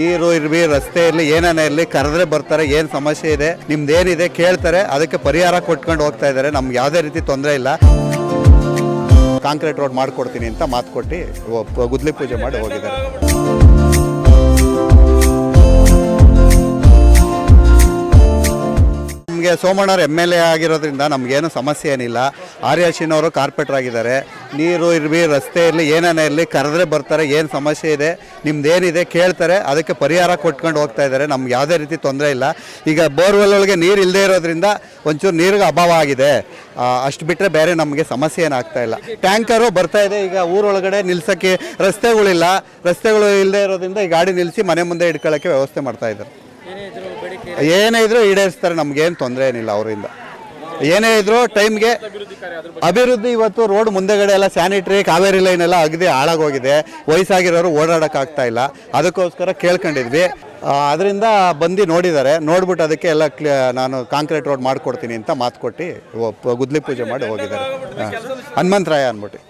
ನೀರು ಇರ್ವಿ ರಸ್ತೆ ಇರಲಿ, ಏನೇನೇ ಇರಲಿ, ಕರೆದ್ರೆ ಬರ್ತಾರೆ, ಏನು ಸಮಸ್ಯೆ ಇದೆ ನಿಮ್ದು ಏನಿದೆ ಕೇಳ್ತಾರೆ, ಅದಕ್ಕೆ ಪರಿಹಾರ ಕೊಟ್ಕೊಂಡು ಹೋಗ್ತಾ ಇದ್ದಾರೆ, ನಮ್ಗೆ ಯಾವುದೇ ರೀತಿ ತೊಂದರೆ ಇಲ್ಲ. ಕಾಂಕ್ರೀಟ್ ರೋಡ್ ಮಾಡ್ಕೊಡ್ತೀನಿ ಅಂತ ಮಾತು ಕೊಟ್ಟು ಗುದ್ಲಿ ಪೂಜೆ ಮಾಡಿ ಹೋಗಿದ್ದಾರೆ. ನಮಗೆ ಸೋಮಣ್ಣವ್ರು ಎಂ ಎಲ್ ಎ ಆಗಿರೋದ್ರಿಂದ ನಮಗೇನು ಸಮಸ್ಯೆ ಏನಿಲ್ಲ. ಆರ್ಯಾಶಿನವರು ಕಾರ್ಪೆಟ್ರ್ ಆಗಿದ್ದಾರೆ. ನೀರು ಇರಲಿ, ರಸ್ತೆ ಇರಲಿ, ಏನೇನೇ ಇರಲಿ, ಕರೆದ್ರೆ ಬರ್ತಾರೆ, ಏನು ಸಮಸ್ಯೆ ಇದೆ ನಿಮ್ದು ಏನಿದೆ ಕೇಳ್ತಾರೆ, ಅದಕ್ಕೆ ಪರಿಹಾರ ಕೊಟ್ಕೊಂಡು ಹೋಗ್ತಾ ಇದ್ದಾರೆ. ನಮ್ಗೆ ಯಾವುದೇ ರೀತಿ ತೊಂದರೆ ಇಲ್ಲ. ಈಗ ಬೋರ್ವೆಲ್ ಒಳಗೆ ನೀರು ಇಲ್ಲದೆ ಇರೋದ್ರಿಂದ ಒಂಚೂರು ನೀರಿಗೆ ಅಭಾವ ಆಗಿದೆ. ಅಷ್ಟು ಬಿಟ್ಟರೆ ಬೇರೆ ನಮಗೆ ಸಮಸ್ಯೆ ಏನಾಗ್ತಾ ಇಲ್ಲ. ಟ್ಯಾಂಕರು ಬರ್ತಾ ಇದೆ. ಈಗ ಊರೊಳಗಡೆ ನಿಲ್ಸೋಕ್ಕೆ ರಸ್ತೆಗಳಿಲ್ಲ. ರಸ್ತೆಗಳು ಇಲ್ಲದೆ ಇರೋದ್ರಿಂದ ಈ ಗಾಡಿ ನಿಲ್ಲಿಸಿ ಮನೆ ಮುಂದೆ ಇಟ್ಕೊಳ್ಳೋಕ್ಕೆ ವ್ಯವಸ್ಥೆ ಮಾಡ್ತಾ ಇದ್ದಾರೆ. ಏನೇ ಇದ್ರೂ ಈಡೇರಿಸ್ತಾರೆ, ನಮ್ಗೇನು ತೊಂದರೆ ಏನಿಲ್ಲ ಅವರಿಂದ. ಏನೇ ಇದ್ರೂ ಟೈಮ್ಗೆ ಅಭಿವೃದ್ಧಿ ಇವತ್ತು ರೋಡ್ ಮುಂದೆಗಡೆ ಎಲ್ಲ ಸ್ಯಾನಿಟರಿ, ಕಾವೇರಿ ಲೈನ್ ಎಲ್ಲ ಅಗದಿ ಹಾಳಾಗೋಗಿದೆ. ವಯಸ್ಸಾಗಿರೋರು ಓಡಾಡೋಕ್ಕಾಗ್ತಾ ಇಲ್ಲ. ಅದಕ್ಕೋಸ್ಕರ ಕೇಳ್ಕೊಂಡಿದ್ವಿ. ಅದರಿಂದ ಬಂದು ನೋಡಿದ್ದಾರೆ. ನೋಡ್ಬಿಟ್ಟು ಅದಕ್ಕೆ ಎಲ್ಲ ನಾನು ಕಾಂಕ್ರೀಟ್ ರೋಡ್ ಮಾಡಿಕೊಡ್ತೀನಿ ಅಂತ ಮಾತು ಕೊಟ್ಟು ಗುದ್ಲಿ ಪೂಜೆ ಮಾಡಿ ಹೋಗಿದ್ದಾರೆ. ಹನುಮಂತರಾಯ ಅಂದ್ಬಿಟ್ಟು.